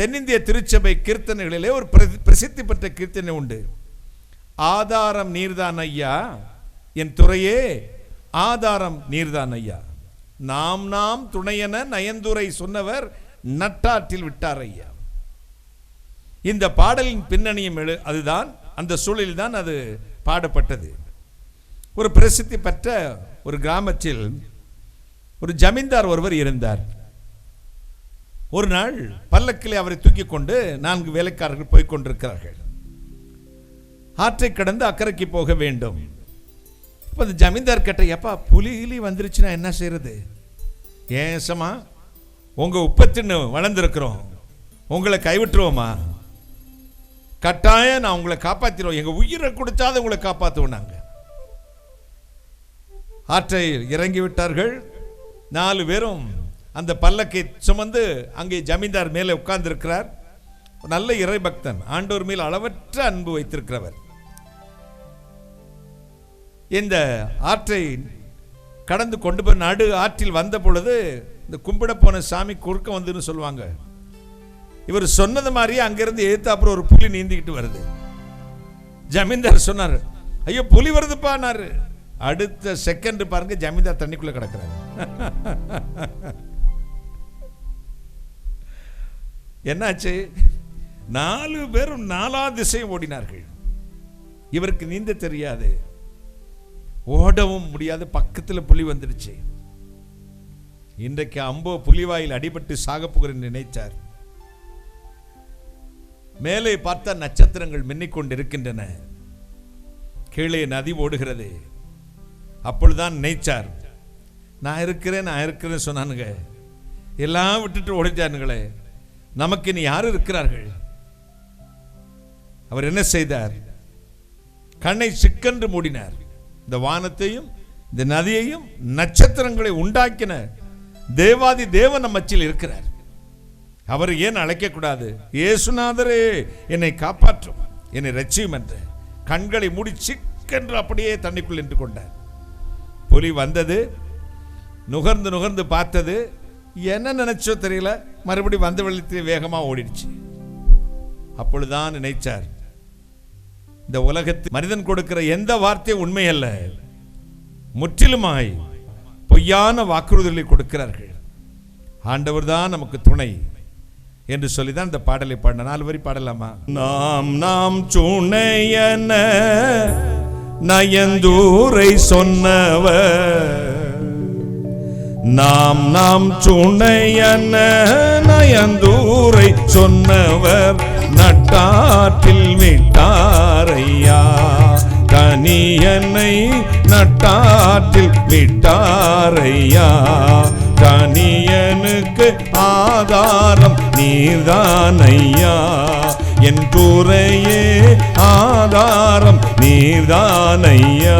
தென்னிந்திய திருச்சபை கீர்த்தனைகளிலே ஒரு பிரசித்தி பெற்ற கீர்த்தனை உண்டு. ஆதாரம் நீர்தான் ஐயா என் துறையே ஆதாரம் நீர்தான் ஐயா. நாம் நாம் துணையென நயந்துரை சொன்னவர் நட்டாற்றில் விட்டார் ஐயா. இந்த பாடலின் பின்னணியும் எழு அதுதான் அந்த சூழலில் தான் அது பாடப்பட்டது. ஒரு பிரசித்தி பெற்ற ஒரு கிராமத்தில் ஒரு ஜமீன்தார் ஒருவர் இருந்தார். ஒரு நாள் பல்லக்கிலே அவரை தூக்கி கொண்டு நான்கு வேலைக்காரர்கள் போய் கொண்டிருக்கிறார்கள் ஆற்றை கடந்து அக்கறைக்கு போக வேண்டும். இப்போ அந்த ஜமீன்தார் கேட்ட எப்பா புலி கிளி வந்துருச்சுன்னா என்ன செய்யறது ஏசமா உங்கள் உப்பத்தின்னு வளர்ந்துருக்கிறோம். உங்களை கைவிட்டுருவோமா கட்டாயம் நான் உங்களை காப்பாற்றிடுவோம் எங்கள் உயிரை கொடுத்தாத உங்களை காப்பாற்றுவோம் நாங்கள் ஆற்றை இறங்கி விட்டார்கள் நாலு பேரும் அந்த பல்லக்கை சுமந்து அங்கே ஜமீன்தார் மேலே உட்கார்ந்திருக்கிறார். நல்ல இறைபக்தன் ஆண்டோர் மேல் அளவற்ற அன்பு வைத்திருக்கிறவர். இந்த ஆற்றை கடந்து கொண்டு போய் நடு ஆற்றில் வந்த பொழுது இந்த கும்பிட போன சாமி குறுக்க வந்துன்னு சொல்லுவாங்க. இவர் சொன்னது மாதிரியே அங்கிருந்து ஏத்து அப்புறம் ஒரு புலி நீந்திக்கிட்டு வருது. ஜமீன்தார் சொன்னார் ஐயோ புலி வருதுப்பானாரு அடுத்த செகண்ட் பாருங்க ஜமீன்தார் தண்ணிக்குள்ளே கிடக்கிறாரு. என்னாச்சு? நாலு பேரும் நாலா திசையும் ஓடினார்கள். இவருக்கு நீந்த தெரியாது. ஓடவும் முடியாது. பக்கத்தில் புலி வந்துடுச்சு. இன்றைக்கு அம்போ புலிவாயில் அடிபட்டு சாகப் நினைத்தார். மேலே பார்த்த நட்சத்திரங்கள் மின்னிக் கொண்டிருக்கின்றன கீழே நதி ஓடுகிறது. அப்பொழுதுதான் நினைச்சார் நான் இருக்கிறேன் நான் இருக்கிறேன்னு சொன்னானுங்க. எல்லாம் விட்டுட்டு ஓடிட்டானுங்களே. நமக்கு இனி யார் இருக்கிறார்கள்? அவர் என்ன செய்தார்? கண்ணை சிக்கென்று மூடினார். இந்த வானத்தையும் இந்த நதியையும் நட்சத்திரங்களை உண்டாக்கின தேவாதி தேவன் நம்மச்சில் இருக்கிறார். அவர் ஏன் அழைக்கக்கூடாது? இயேசுநாதரே என்னை காப்பாற்றும். என்னை ரட்சியும் என்று. கண்களை மூடி சிக்கென்று அப்படியே தண்ணிக்குள் நின்று கொண்டார். புலி வந்தது நுகர்ந்து நுகர்ந்து பார்த்தது என்ன நினைச்சோ தெரியல மறுபடி வந்த வெள்ளத்தில் வேகமாக ஓடிடுச்சு. அப்பொழுதுதான் நினைச்சார் இந்த உலகத்தில் மனிதன் கொடுக்கிற எந்த வார்த்தையும் உண்மை அல்ல. முற்றிலுமாய் பொய்யான வாக்குறுதிகளை கொடுக்கிறார்கள். ஆண்டவர் தான் நமக்கு துணை என்று சொல்லி தான் இந்த பாடலை பாடின நாலு வரி பாடலாமா? நாம் நாம் சுணையன நயந்தூரை சொன்னவர். நாம் நாம் சுணையன நயந்தூரை சொன்னவர் நட்டாற்றில் விட்டாரையா. கனியனை நட்டாற்றில் விட்டாரையா. தனியனுக்கு ஆதாரம் நீர்தானையா. என் துறையே ஆதாரம் நீர்தானையா.